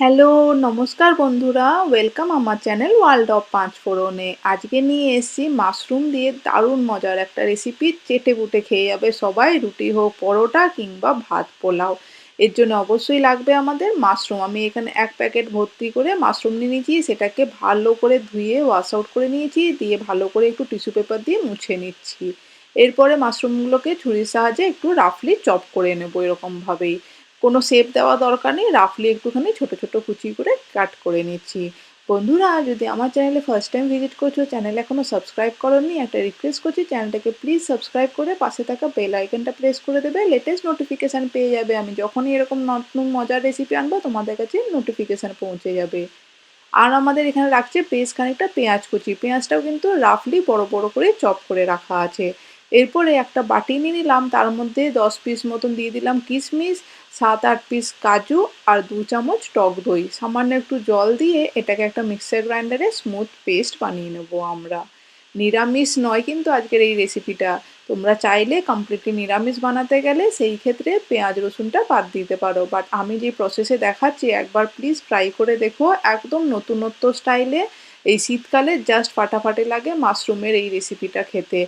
Hello, নমস্কার বন্ধুরা। Welcome আমার চ্যানেল ওয়ার্ল্ড অফ পাঁচ ফোড়নে আজকে নিয়ে এসেছি মাশরুম দিয়ে দারুণ মজার একটা রেসিপি চেটে বুটে খেয়ে যাবে সবাই, রুটি হোক, পরোটা কিংবা ভাত, পোলাও। এর জন্য অবশ্যই লাগবে আমাদের মাশরুম আমি এখানে এক প্যাকেট ভর্তি করে মাশরুম নিয়ে নিয়েছি। সেটাকে ভালো করে ধুয়ে ওয়াশ আউট করে নিয়েছি। দিয়ে ভালো করে একটু টিস্যু পেপার দিয়ে মুছে নিচ্ছি। এরপরে মাশরুমগুলোকে ছুরির সাহায্যে একটু রাফলি চপ করে নেব এরকমভাবেই। কোনো শেপ দেওয়া দরকার নেই। রাফলি একটুখানি ছোট ছোট কুচি করে কাট করে নিচ্ছি। বন্ধুরা, যদি আমার চ্যানেলে ফার্স্ট টাইম ভিজিট করছ চ্যানেল এখনও সাবস্ক্রাইব করোনি, একটা রিকোয়েস্ট করছি চ্যানেলটাকে প্লিজ সাবস্ক্রাইব করে পাশে থাকা বেল আইকনটা প্রেস করে দেবে। লেটেস্ট নোটিফিকেশান পেয়ে যাবে। আমি যখনই এরকম নতুন মজার রেসিপি আনব, তোমাদের কাছে নোটিফিকেশান পৌঁছে যাবে। আর আমাদের এখানে রাখছে বেশ খানিকটা পেঁয়াজ কুচি। পেঁয়াজটাও কিন্তু রাফলি বড় বড় করে চপ করে রাখা আছে। এরপরে একটা বাটি নিয়ে নিলাম, তার মধ্যে দশ পিস মতন দিয়ে দিলাম কিশমিশ সাত, আট পিস কাজু আর দু চামচ টক দই। সামান্য একটু জল দিয়ে এটাকে একটা মিক্সার গ্রাইন্ডারে স্মুথ পেস্ট বানিয়ে নেব আমরা। নিরামিষ নয় কিন্তু আজকের এই রেসিপিটা তোমরা চাইলে কমপ্লিটলি নিরামিষ বানাতে গেলে সেই ক্ষেত্রে পেঁয়াজ, রসুনটা বাদ দিতে পারো। বাট আমি যে প্রসেসে দেখাচ্ছি, একবার প্লিজ ট্রাই করে দেখো। একদম নতুনত্ব স্টাইলে এই শীতকালে জাস্ট ফাটাফাটি লাগে, মাশরুমের এই রেসিপিটা খেতে।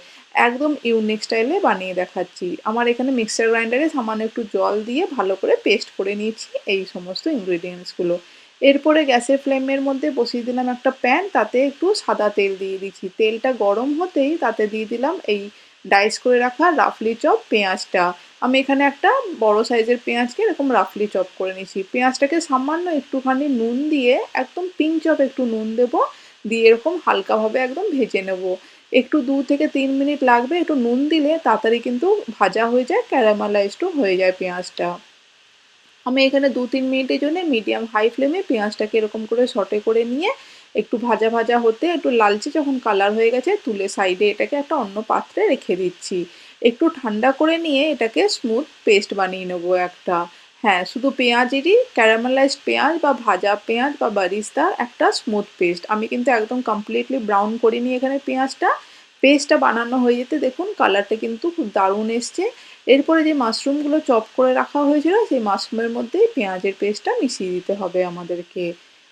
একদম ইউনিক স্টাইলে বানিয়ে দেখাচ্ছি। আমার এখানে মিক্সার গ্রাইন্ডারে সামান্য একটু জল দিয়ে ভালো করে পেস্ট করে নিয়েছি এই সমস্ত ইনগ্রিডিয়েন্টসগুলো এরপরে গ্যাসের ফ্লেমের মধ্যে বসিয়ে দিলাম একটা প্যান তাতে একটু সাদা তেল দিয়ে দিচ্ছি তেলটা গরম হতেই তাতে দিয়ে দিলাম এই ডাইস করে রাখা রাফলি চপ পেঁয়াজটা। আমি এখানে একটা বড় সাইজের পেঁয়াজকে এরকম রাফলি চপ করে নিয়েছি। পেঁয়াজটাকে সামান্য একটুখানি নুন দিয়ে, একদম পিঞ্চ অফ একটু নুন দেবো। দিয়ে এরকম হালকাভাবে একদম ভেজে নেব। একটু দু থেকে তিন মিনিট লাগবে, একটু নুন দিলে তাড়াতাড়ি কিন্তু ভাজা হয়ে যায় ক্যারামালাইজডও হয়ে যায় পেঁয়াজটা। আমি এখানে দু তিন মিনিটের জন্য মিডিয়াম হাই ফ্লেমে পেঁয়াজটাকে এরকম করে সটে করে নিয়ে একটু ভাজা ভাজা হতে একটু লালচে যখন কালার হয়ে গেছে, তুলে সাইডে এটাকে একটা অন্য পাত্রে রেখে দিচ্ছি। একটু ঠান্ডা করে নিয়ে এটাকে স্মুথ পেস্ট বানিয়ে নেব একটা। হ্যাঁ শুধু পেঁয়াজেরই ক্যারামেলাইজড পেঁয়াজ বা ভাজা পেঁয়াজ বা বারিস্তার একটা স্মুথ পেস্ট আমি কিন্তু একদম কমপ্লিটলি ব্রাউন করিনি এখানে পেঁয়াজটা। পেস্টটা বানানো হয়ে যেতে দেখুন কালারটা কিন্তু খুব দারুণ এসছে। এরপরে যে মাশরুমগুলো চপ করে রাখা হয়েছিল, সেই মাশরুমের মধ্যে পেঁয়াজের পেস্টটা মিশিয়ে দিতে হবে আমাদেরকে।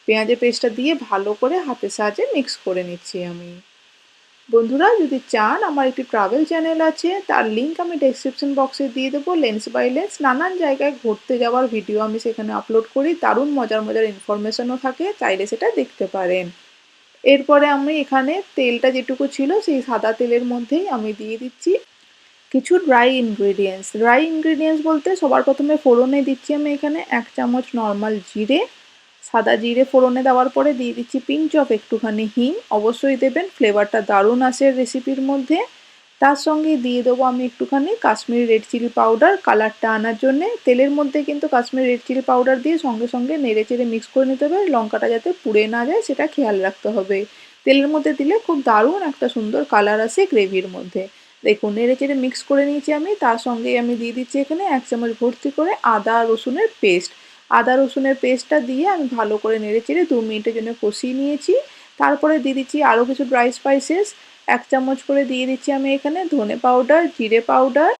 পেঁয়াজের পেস্টটা দিয়ে ভালো করে হাতের সাহায্যে মিক্স করে নিচ্ছি আমি। বন্ধুরা, যদি চান আমার একটি ট্রাভেল চ্যানেল আছে, তার লিঙ্ক আমি ডেসক্রিপশন বক্সে দিয়ে দেবো। লেন্স বাই লেন্স নানান জায়গায় ঘুরতে যাওয়ার ভিডিও আমি সেখানে আপলোড করি। দারুণ মজার মজার ইনফরমেশনও থাকে, চাইলে সেটা দেখতে পারেন। এরপরে আমি এখানে তেলটা যেটুকু ছিল, সেই সাদা তেলের মধ্যেই আমি দিয়ে দিচ্ছি কিছু ড্রাই ইনগ্রিডিয়েন্টস ড্রাই ইনগ্রিডিয়েন্টস বলতে সবার প্রথমে ফোড়নে দিচ্ছি আমি এখানে এক চামচ নর্মাল জিরে সাদা জিরে ফোড়নে দেওয়ার পরে দিয়ে দিচ্ছি পিঞ্চ অফ একটুখানি হিং। অবশ্যই দেবেন, ফ্লেভারটা দারুণ আসে রেসিপির মধ্যে। তার সঙ্গে দিয়ে দেবো আমি একটুখানি কাশ্মীরি রেড চিলি পাউডার। কালারটা আনার জন্যে তেলের মধ্যে কিন্তু কাশ্মীরি রেড চিলি পাউডার দিয়ে সঙ্গে সঙ্গে নেড়ে চেড়ে মিক্স করে নিতে হবে। লঙ্কাটা যাতে পুড়ে না যায় সেটা খেয়াল রাখতে হবে। তেলের মধ্যে দিলে খুব দারুণ একটা সুন্দর কালার আসে গ্রেভির মধ্যে। দেখুন, নেড়ে চেড়ে মিক্স করে নিয়েছি আমি। তার সঙ্গে আমি দিয়ে দিচ্ছি এখানে এক চামচ ভর্তি করে আদা রসুনের পেস্ট। আদা রসুনের পেস্টটা দিয়ে আমি ভালো করে নেড়ে চেড়ে দু মিনিটের জন্য কষিয়ে নিয়েছি। তারপরে দিয়ে দিচ্ছি আরও কিছু ড্রাই স্পাইসেস এক চামচ করে দিয়ে দিচ্ছি আমি এখানে ধনে পাউডার জিরে পাউডার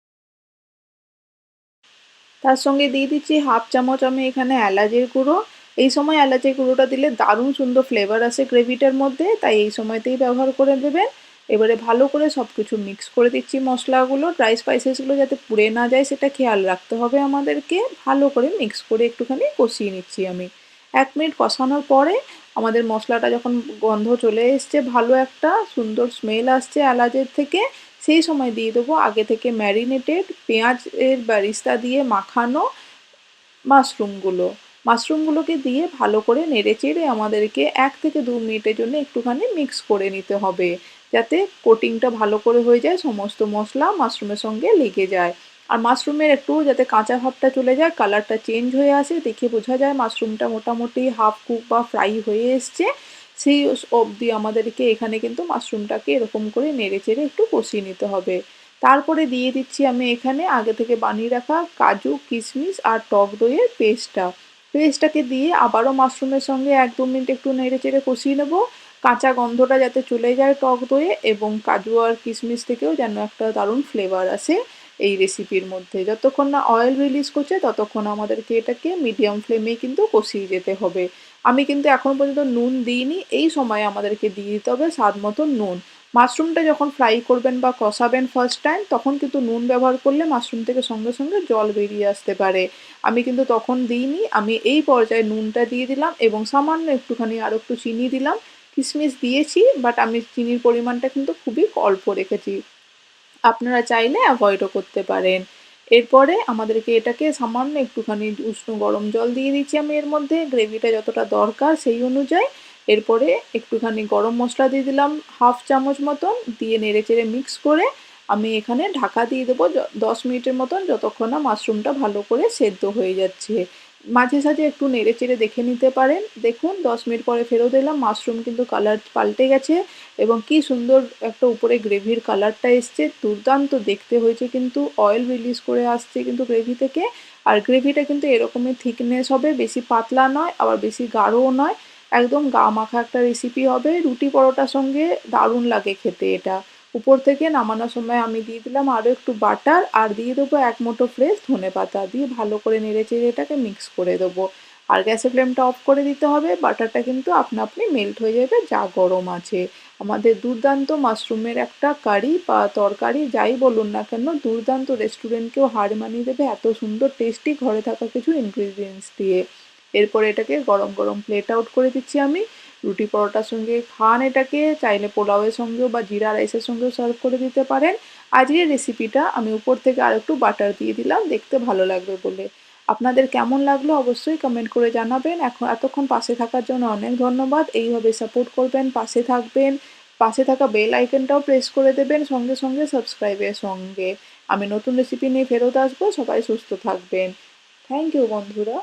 তার সঙ্গে দিয়ে দিচ্ছি হাফ চামচ আমি এখানে এলাচের গুঁড়ো। এই সময় এলাচের গুঁড়োটা দিলে দারুণ সুন্দর ফ্লেভার আসে গ্রেভিটার মধ্যে, তাই এই সময়তেই ব্যবহার করে দেবেন এবারে ভালো করে সব কিছু মিক্স করে দিচ্ছি মশলাগুলো ড্রাই স্পাইসেসগুলো যাতে পুড়ে না যায় সেটা খেয়াল রাখতে হবে আমাদেরকে। ভালো করে মিক্স করে একটুখানি কষিয়ে নিচ্ছি আমি। এক মিনিট কষানোর পরে আমাদের মশলাটা যখন গন্ধ চলে এসছে, ভালো একটা সুন্দর স্মেল আসছে এলাচের থেকে, সেই সময় দিয়ে দেবো আগে থেকে ম্যারিনেটেড পেঁয়াজের বারিস্তা দিয়ে মাখানো মাশরুমগুলো মাশরুমগুলোকে দিয়ে ভালো করে নেড়ে চেড়ে আমাদেরকে এক থেকে দু মিনিটের জন্য একটুখানি মিক্স করে নিতে হবে। যাতে কোটিংটা ভালো করে হয়ে যায়, সমস্ত মশলা মাশরুমের সঙ্গে লেগে যায়। আর মাশরুমের একটু যাতে কাঁচা ভাবটা চলে যায় কালারটা চেঞ্জ হয়ে আসে, দেখে বোঝা যায় মাশরুমটা মোটামুটি হাফ কুক বা ফ্রাই হয়ে এসছে। সেই অবধি আমাদেরকে এখানে কিন্তু মাশরুমটাকে এরকম করে নেড়ে চেড়ে একটু কষিয়ে নিতে হবে। তারপরে দিয়ে দিচ্ছি আমি এখানে আগে থেকে বানিয়ে রাখা কাজু, কিশমিশ আর টক দইয়ের পেস্টটা পেস্টটাকে দিয়ে আবারও মাশরুমের সঙ্গে এক দু মিনিট একটু নেড়ে চেড়ে কষিয়ে নেব। কাঁচা গন্ধটা যাতে চলে যায় টক দইয়ে এবং কাজু আর কিশমিশ থেকেও যেন একটা দারুণ ফ্লেভার আসে এই রেসিপির মধ্যে। যতক্ষণ না অয়েল রিলিজ করছে, ততক্ষণ আমাদেরকে এটাকে মিডিয়াম ফ্লেমে কিন্তু কষিয়ে যেতে হবে। আমি কিন্তু এখনও পর্যন্ত নুন দিইনি, এই সময় আমাদেরকে দিয়ে দিতে হবে স্বাদ মতো নুন। মাশরুমটা যখন ফ্রাই করবেন বা কষাবেন ফার্স্ট টাইম তখন কিন্তু নুন ব্যবহার করলে মাশরুম থেকে সঙ্গে সঙ্গে জল বেরিয়ে আসতে পারে। আমি কিন্তু তখন দিইনি, আমি এই পর্যায়ে নুনটা দিয়ে দিলাম এবং সামান্য একটুখানি আরও একটু চিনি দিলাম। কিশমিশ দিয়েছি বাট আমি চিনির পরিমাণটা কিন্তু খুবই অল্প রেখেছি। আপনারা চাইলে অ্যাভয়েডও করতে পারেন। এরপরে আমাদেরকে এটাকে সামান্য একটুখানি উষ্ণ গরম জল দিয়ে দিচ্ছি আমি এর মধ্যে। গ্রেভিটা যতটা দরকার সেই অনুযায়ী। এরপরে একটুখানি গরম মশলা দিয়ে দিলাম হাফ চামচ মতন। দিয়ে নেড়ে চেড়ে মিক্স করে আমি এখানে ঢাকা দিয়ে দেবো দশ মিনিটের মতন, যতক্ষণ না মাশরুমটা ভালো করে সেদ্ধ হয়ে যাচ্ছে। মাঝে সাঝে একটু নেড়ে চেড়ে দেখে নিতে পারেন। দেখুন, দশ মিনিট পরে ফেরত এলাম, মাশরুম কিন্তু কালার পাল্টে গেছে এবং কি সুন্দর একটা উপরে গ্রেভির কালারটা এসছে। দুর্দান্ত দেখতে হয়েছে কিন্তু অয়েল রিলিজ করে আসছে কিন্তু গ্রেভি থেকে। আর গ্রেভিটা কিন্তু এরকমই থিকনেস হবে, বেশি পাতলা নয়, আবার বেশি গাঢ়ও নয়। একদম গা মাখা একটা রেসিপি হবে, রুটি পরোটার সঙ্গে দারুণ লাগে খেতে এটা। উপর থেকে নামানোর সময় আমি দিয়ে দিলাম আরও একটু বাটার আর দিয়ে দেবো এক মুঠো ফ্রেশ ধনে পাতা। দিয়ে ভালো করে নেড়ে চেড়ে এটাকে মিক্স করে দেবো। আর গ্যাসের ফ্লেমটা অফ করে দিতে হবে। বাটারটা কিন্তু আপনা আপনি মেল্ট হয়ে যাবে, যা গরম আছে। আমাদের দুর্দান্ত মাশরুমের একটা কারি বা তরকারি, যাই বলুন না কেন, দুর্দান্ত রেস্টুরেন্টকেও হার মানিয়ে দেবে এত সুন্দর টেস্টি ঘরে থাকা কিছু ইনগ্রিডিয়েন্টস দিয়ে। এরপর এটাকে গরম গরম প্লেট আউট করে দিচ্ছি আমি। রুটি পরোটার সঙ্গে খান এটাকে, চাইলে পোলাওয়ের সঙ্গেও বা জিরা রাইসের সঙ্গেও সার্ভ করে দিতে পারেন। আজকের রেসিপিটা আমি উপর থেকে আর একটু বাটার দিয়ে দিলাম, দেখতে ভালো লাগবে বলে। আপনাদের কেমন লাগল অবশ্যই কমেন্ট করে জানাবেন। এখন এতক্ষণ পাশে থাকার জন্য অনেক ধন্যবাদ। এইভাবে সাপোর্ট করবেন, পাশে থাকবেন, পাশে থাকা বেল আইকনটাও প্রেস করে দেবেন সঙ্গে সঙ্গে সাবস্ক্রাইবের সঙ্গে। আমি নতুন রেসিপি নিয়ে ফেরত আসব, সবাই সুস্থ থাকবেন। থ্যাংক ইউ বন্ধুরা।